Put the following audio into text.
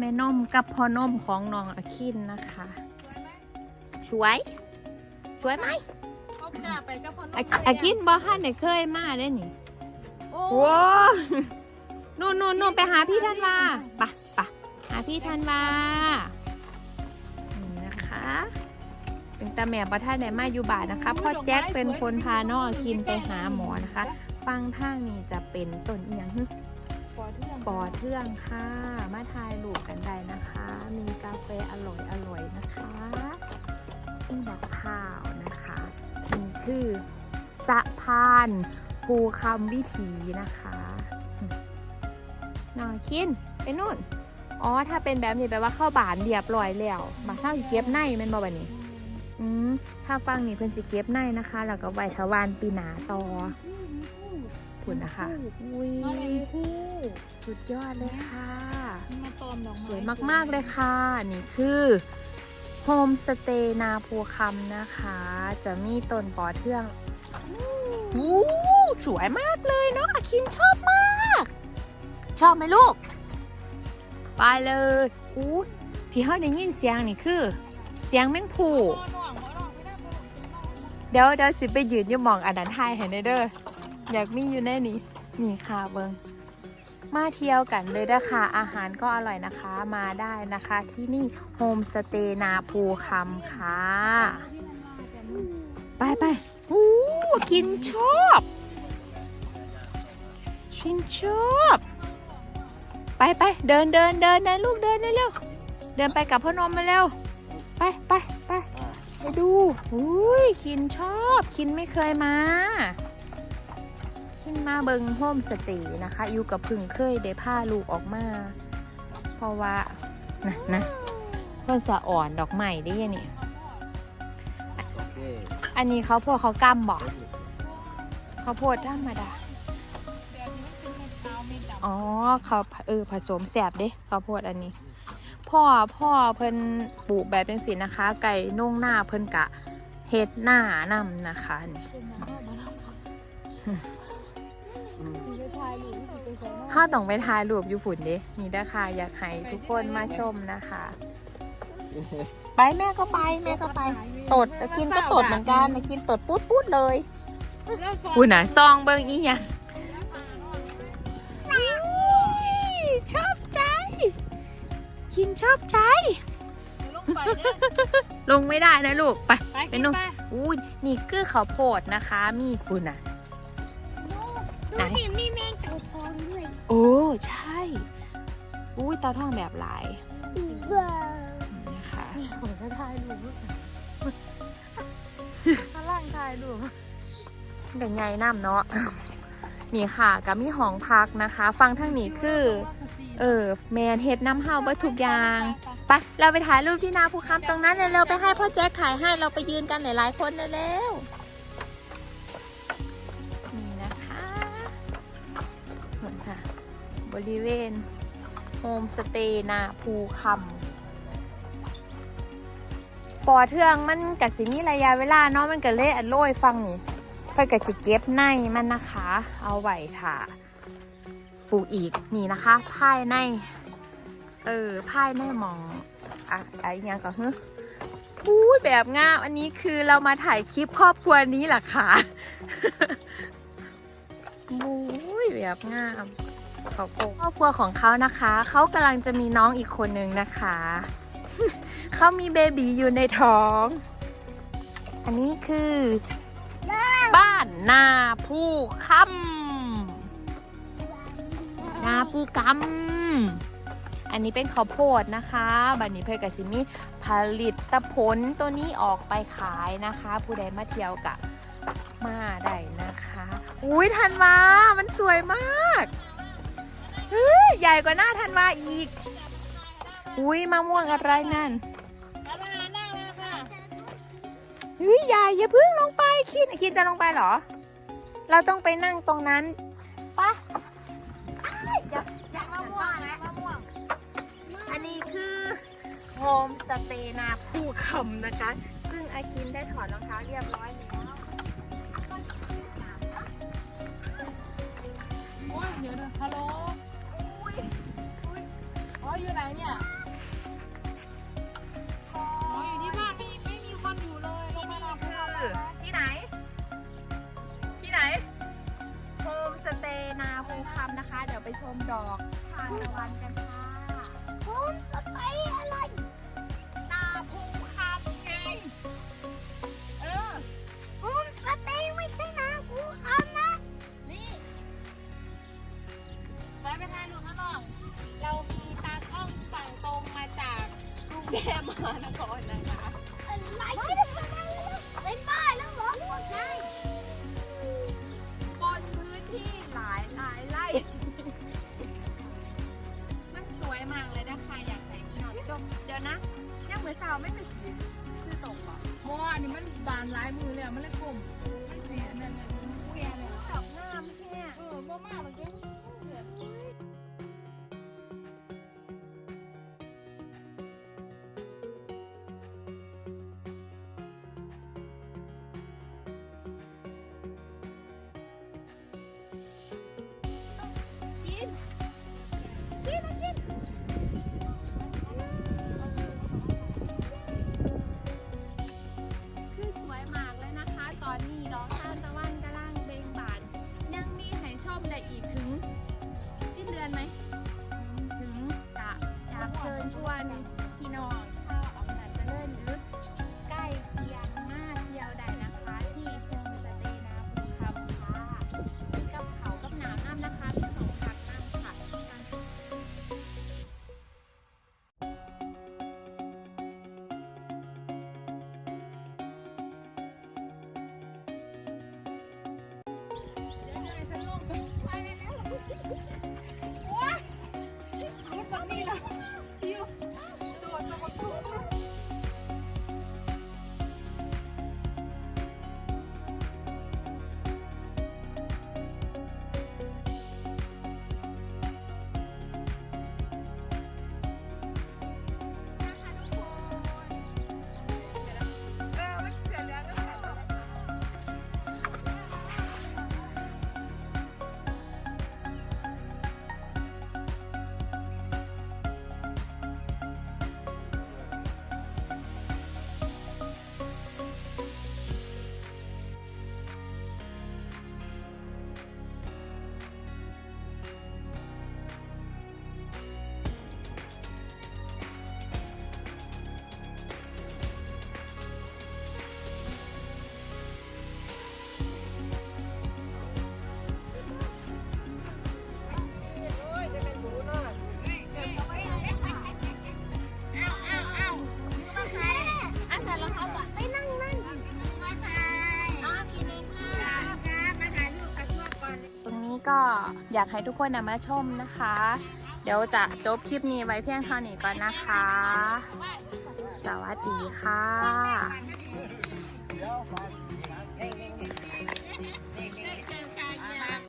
แม่นมกับพ่อนมของน้องอาคินนะคะสวยสวยไหมเขากล้าไปกับพ่ออาอาคินบ่ฮันได้เคยมาได้นี่โอ้ว้านู่นนู่นนู่นไปหาพี่ธันวาไปไปหาพี่ธันวานี่นะคะเป็นตาแม่ประท่านไหนมาอยู่บ้านนะคะพ่อแจ็คเป็นคนพาน้องอาคินไปหาหมอนะคะ ฟังทางนี้จะเป็นต้นเอียงฮึปอเทื่องปอเทื่องค่ะ มาทายรูป ฟอร่อยอร่อยนะคะนี่บอกข้าวนะคะนี่คือสะพานภูคำวิถีนะคะนอคินไปนู่น อ๋อ ถ้าเป็นแบบนี้แปลว่าเข้าบานเรียบร้อยแล้วมาเท่าสิเก็บในมันบ่บันนี้อืมถ้าฟังนี่เพิ่อนสิเก็บในนะคะ แล้วก็ไว้ทวานปีหนาต่อ ถุนนะคะอุ้ยน้องเป็นคู่สุดยอดเลยค่ะมาตอมดอกไม้สวยมากๆเลยค่ะ นี่คือโฮมสเตย์นาภูคำนะคะ จะมีต้นปอเทืองวู้สวยมากเลยเนาะอาคินชอบมาก ชอบไหมลูก ไปเลยอู้ที่เขาได้ยินเสียงนี่คือ เสียงแมงผูพ่อหน่วงพ่อหน่วงไม่ได้พ่อหน่วงไม่ได้เดี๋ยวเดี๋ยวสิไปยืนอยู่หมองอันนั้นทายให้ได้เด้อ อยากมีอยู่แน่นี้นี่ค่ะเบิงมาเที่ยวกันเลยนะคะอาหารก็อร่อยนะคะมาได้นะคะที่นี่โฮมสเตย์นาภูคำค่ะ ไปไปอู้กินชอบชินชอบ ไปไปเดินเดินเดินเดินลูกเดินเร็วเดินไปกับพ่อนมมาเร็วไปไปไปไปดูอุ้ยคินชอบคินไม่เคยมา คินมาเบิงโฮมสเตย์นะคะอยู่กับพึ่งเคยได้ผ้าลูกออกมา เพราะว่านะนะเพื่อนสะอ่อนดอกใหม่ได้ยังนี่โอเคอันนี้เขาโพดเขากำบอกเขาโพดธรรมดาแบบนี้เป็นมะพร้าวไม่ดำอ๋อเขาเออผสมแสบเด้ข้าวโพดอันนี้ พ่อพ่อเพิ่นปลูกแบบจังสีนะคะ ไก่นุ่งหน้าเพิ่นกะเฮ็ดหน้านำนะคะนี่ ถ่ายรูปที่ไปใส่หม้อถ้าต้องไปถ่ายรูปอยู่ฝุ่นเด้นี่เด้อค่ะ อยากให้ทุกคนมาชมนะคะ ไปแม่ก็ไปแม่ก็ไป ตดตะกินก็ตดเหมือนกันตะกินตดปุ๊ดปุ๊ดเลยแล้วซองอุ้ยน่ะซองเบิ่งอีหยังชอบใจ กินชอบใจ ลงไปเนี่ยลงไม่ได้นะลูก ไปไปไปกินนู่นไปอู้ยนี่คือข้าวโพดนะคะ มีปุ่นอะดูไหน ดูดิมีแมงเต่าทองด้วยโอ้ใช่อุ้ยเตาท่องแบบหลายว้าวนะคะขอก็ถ่ายรูปข้างล่างถ่ายรูปเป็นไงน้ำเนาะนี่ค่ะกับมีห้องพักนะคะ ฟังทางนี้คือ เออแมนเฮ็ดน้ำเฮาเบิดทุกอย่างไปเราไปถ่ายรูปที่นาภูคำตรงนั้นเร็วๆไปให้พ่อแจ็คถ่ายให้เราไปยืนกันหลายๆคนเร็วๆ ริเวณโฮมสเตย์นาภูคำปอเทืองมันกัสิมีระยะเวลาเนาะมันก็เลยอันโรยฟังนี่เพื่อกัสิเก็บในมันนะคะ เอาไว้ค่ะปลูกอีกนี่นะคะภายใน เออภายในหมองอะไอ้ยังก็เฮ้อู้แบบงามอันนี้คือเรามาถ่ายคลิปครอบครัวนี้แหละค่ะอู้แบบงาม ขอบคุณครอบครัวของเขานะคะ เขากำลังจะมีน้องอีกคนนึงนะคะ เขามีเบบีอยู่ในท้อง อันนี้คือ บ้านนาผู้คำนาผู้กำอันนี้เป็นข้าวโพดนะคะบันนี้เพยกับซิมีผลิตผลตัวนี้ออกไปขายนะคะ ผู้ใดมาเที่ยวกะมาได้นะคะ อุ้ยธันวามันสวยมาก เฮ้ยใหญ่กว่าหน้าธันวาอีก อุ้ยมะม่วงอะไรนั่นเฮ้ยใหญ่อย่าเพิ่งลงไปคิดคิดจะลงไปเหรอ เราต้องไปนั่งตรงนั้นปะอย่าอย่ามะม่วงนะมะม่วง อันนี้คือโฮมสเตย์นาภูคำนะคะ ซึ่งอาคินได้ถอดรองเท้าเรียบร้อยแล้วโอ้ยเดี๋ยวเดี๋ยวฮัลโหล อุ้ยอุ้ยโอ้ยอยู่ไหนเนี่ยอ๋ออยู่ที่บ้านไม่ไม่มีคนอยู่เลยลงมาลองคือที่ไหน ที่ไหนโฮมสเตย์นาภูคำนะคะ เดี๋ยวไปชมดอกทานตะวันกันค่ะ กรุงเทพมานครนะคะอะไรไม่ได้ทำอะไรเลยเป็นบ้าแล้วเหรอพวกนายบนพื้นที่หลายหลายไร่มันสวยมากเลยนะคะอยากให้พี่น้องชมเดี๋ยวนะยังเหมือนสาวไม่เป็นสีคือตกเหรอเพราะว่าอันนี้มันบานหลายมือเลยอะมันเลยกลมเนี่ยนั่นนั่นแกเนี่ยดอกงามแค่เออบ่มากหรอกเจ้ แล้วโอ๊ยรถมั ก็อยากให้ทุกคนนะมาชมนะคะ เดี๋ยวจะจบคลิปนี้ไว้เพียงเท่านี้ก่อนนะคะ สวัสดีค่ะ